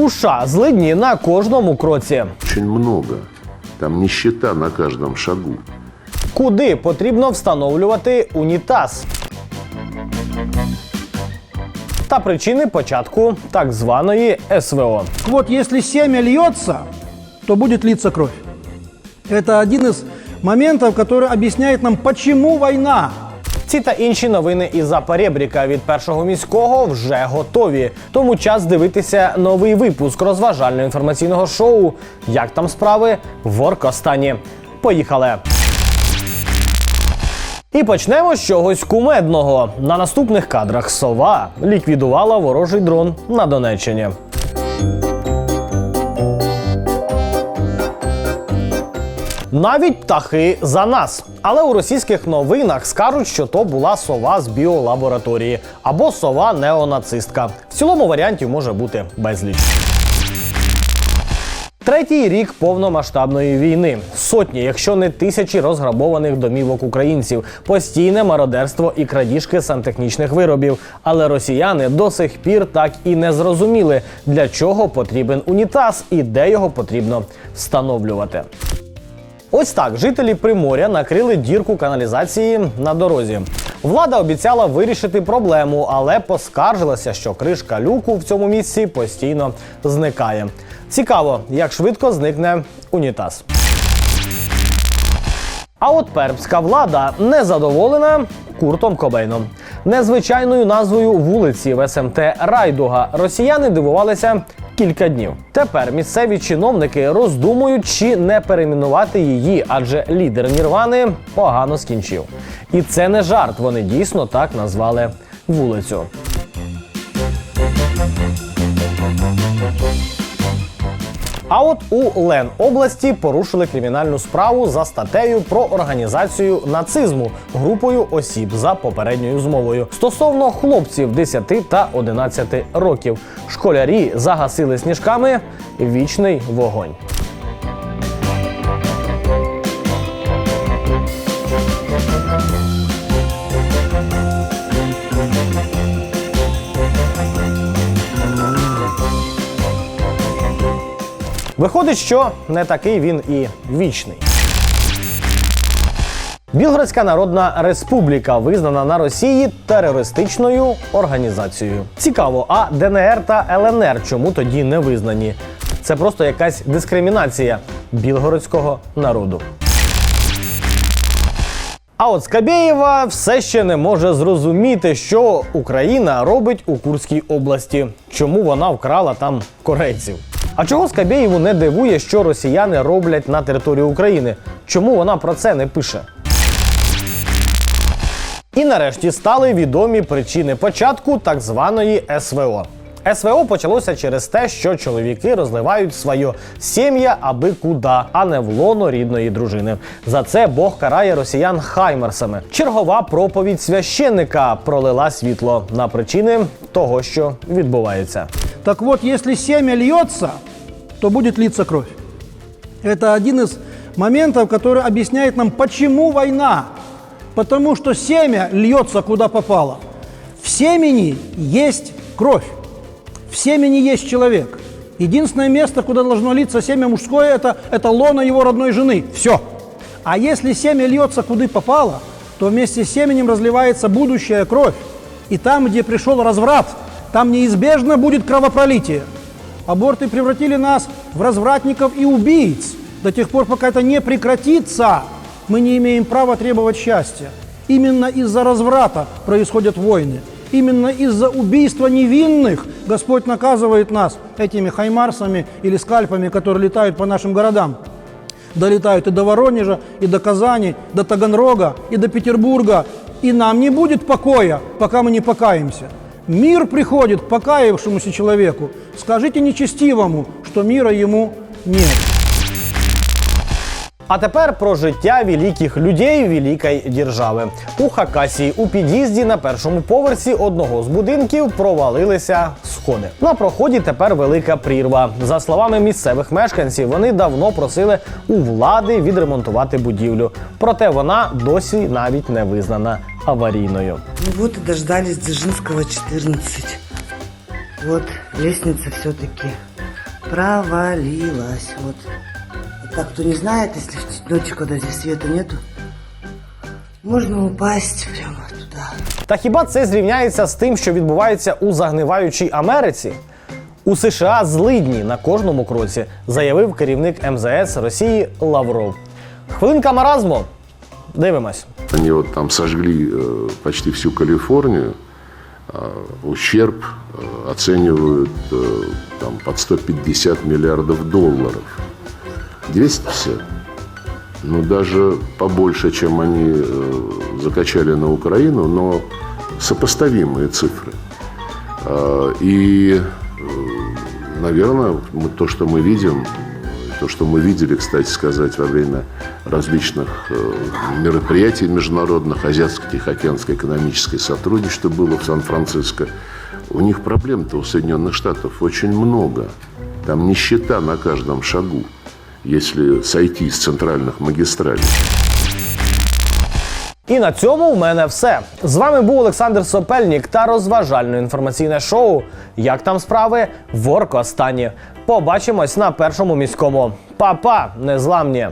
У США злидні на кожному кроці. Очень много. Там нищета на каждом шагу. Куди потрібно встановлювати унітаз? Та причини початку так званої СВО. Вот если семя льется, то будет литься кровь. Это один из моментов, который объясняет нам, почему война. Ці та інші новини із Перебріка від першого міського вже готові. Тому час дивитися новий випуск розважального інформаційного шоу. Як там справи в Оркостані. Поїхали! І почнемо з чогось кумедного. На наступних кадрах сова ліквідувала ворожий дрон на Донеччині. Навіть птахи за нас. Але у російських новинах скажуть, що то була сова з біолабораторії або сова неонацистка. В цілому варіантів може бути безліч. Третій рік повномасштабної війни. Сотні, якщо не тисячі розграбованих домівок українців, постійне мародерство і крадіжки сантехнічних виробів. Але росіяни до сих пір так і не зрозуміли, для чого потрібен унітаз і де його потрібно встановлювати. Ось так жителі Приморя накрили дірку каналізації на дорозі. Влада обіцяла вирішити проблему, але поскаржилася, що кришка люку в цьому місці постійно зникає. Цікаво, як швидко зникне унітаз. А от пермська влада не задоволена Куртом Кобейном. Незвичайною назвою вулиці в СМТ Райдуга росіяни дивувалися кілька днів. Тепер місцеві чиновники роздумують, чи не перейменувати її, адже лідер Нірвани погано скінчив. І це не жарт. Вони дійсно так назвали вулицю. А от у Лен області порушили кримінальну справу за статтею про організацію нацизму групою осіб за попередньою змовою. Стосовно хлопців 10 та 11 років, школярі загасили сніжками вічний вогонь. Виходить, що не такий він і вічний. Білгородська Народна Республіка визнана на Росії терористичною організацією. Цікаво, а ДНР та ЛНР чому тоді не визнані? Це просто якась дискримінація білгородського народу. А от Скабєєва все ще не може зрозуміти, що Україна робить у Курській області, чому вона вкрала там корейців. А чого Скабєєву не дивує, що росіяни роблять на території України? Чому вона про це не пише? І нарешті стали відомі причини початку так званої СВО. СВО почалося через те, що чоловіки розливають своє сім'я аби куди, а не в лоно рідної дружини. За це Бог карає росіян хаймерсами. Чергова проповідь священника пролила світло на причини того, що відбувається. Так вот, если семя льется, то будет литься кровь. Это один из моментов, который объясняет нам, почему война. Потому что семя льется куда попало. В семени есть кровь. В семени есть человек. Единственное место, куда должно литься семя мужское, это, это лона его родной жены. Все. А если семя льется куда попало, то вместе с семенем разливается будущая кровь. И там, где пришел разврат, там неизбежно будет кровопролитие. Аборты превратили нас в развратников и убийц. До тех пор, пока это не прекратится, мы не имеем права требовать счастья. Именно из-за разврата происходят войны. Именно из-за убийства невинных Господь наказывает нас этими хаймарсами или скальпами, которые летают по нашим городам. Долетают и до Воронежа, и до Казани, до Таганрога, и до Петербурга. И нам не будет покоя, пока мы не покаемся. Мир приходит к покаявшемуся человеку. Скажите нечестивому, что мира ему нет. А тепер про життя великих людей великої держави. У Хакасії у під'їзді на першому поверсі одного з будинків провалилися сходи. На проході тепер велика прірва. За словами місцевих мешканців, вони давно просили у влади відремонтувати будівлю. Проте вона досі навіть не визнана аварійною. Ну вот дождались Дзержинского 14. Вот, лестница все-таки провалилась. Вот. Так, кто не знает, если в ночью, когда здесь нету, можно упасть прямо. Та хіба це зрівняється з тим, що відбувається у загниваючій Америці? У США злидні на кожному кроці, заявив керівник МЗС Росії Лавров. Хвилинка маразму. Дивимось. Они вот там сожгли э, почти всю Калифорнию. А ущерб э, оценивают э, там, под 150 миллиардов долларов. 250? Ну, даже побольше, чем они э, закачали на Украину, но сопоставимые цифры. А, И, наверное, мы, то, что мы видим, то, что мы видели, кстати сказать, во время различных э, мероприятий международных, Азиатско-Тихоокеанское экономическое сотрудничество было в Сан-Франциско, у них проблем-то у Соединенных Штатов очень много. Там нищета на каждом шагу, если сойти с центральных магистралей. І на цьому в мене все. З вами був Олександр Сопельнік та розважально-інформаційне шоу Як там справи? в Оркостані. Побачимось на першому міському. Па-па, незламні!